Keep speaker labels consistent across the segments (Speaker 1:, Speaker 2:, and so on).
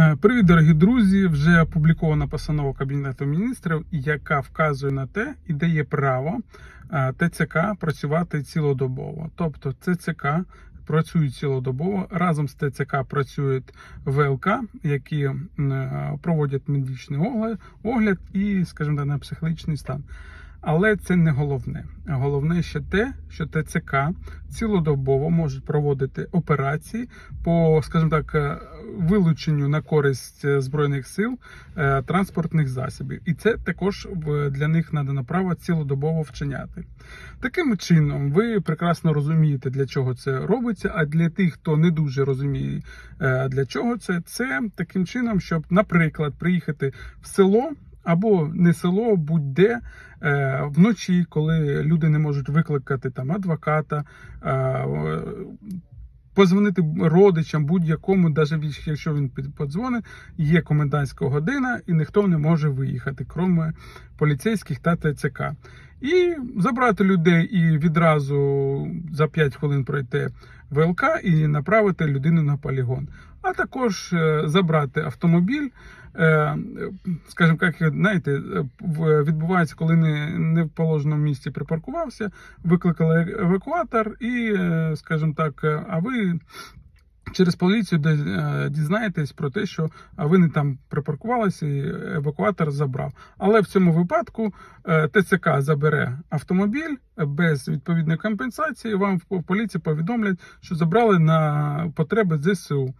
Speaker 1: Е, Привіт, дорогі друзі! Вже опублікована постанова Кабінету міністрів, яка вказує на те і дає право е, ТЦК працювати цілодобово. Тобто ТЦК працюють цілодобово. Разом з ТЦК працюють ВЛК, які е, проводять медичний огляд, і, скажімо так, на психологічний стан. Але це не головне. Головне ще те, що ТЦК цілодобово можуть проводити операції по, скажімо так, вилученню на користь е, збройних сил е, транспортних засобів, і це також для них надано право цілодобово вчиняти. Таким чином, ви прекрасно розумієте, для чого це робиться. А для тих, хто не дуже розуміє, е, для чого це, це таким чином, щоб, наприклад, приїхати в село. Або не село, будь-де е, вночі, коли люди не можуть викликати там адвоката, е, позвонити родичам будь-якому, навіть якщо він подзвонить, є комендантська година, і ніхто не може виїхати, крім поліцейських та ТЦК. І забрати людей і відразу за 5 хвилин пройти ВЛК і направити людину на полігон. А також е, забрати автомобіль. е, Скажімо, як знаєте, відбувається, коли не, не в положеному місці припаркувався, викликали евакуатор, і, е, скажімо так, а ви через поліцію е, дізнаєтесь про те, що ви не там припаркувалися, і евакуатор забрав. Але в цьому випадку е, ТЦК забере автомобіль е, без відповідної компенсації. Вам в поліції повідомлять, що забрали на потреби ЗСУ.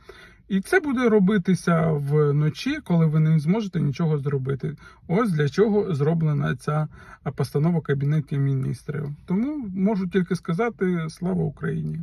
Speaker 1: І це буде робитися вночі, коли ви не зможете нічого зробити. Ось для чого зроблена ця постанова Кабінету міністрів. Тому можу тільки сказати слава Україні.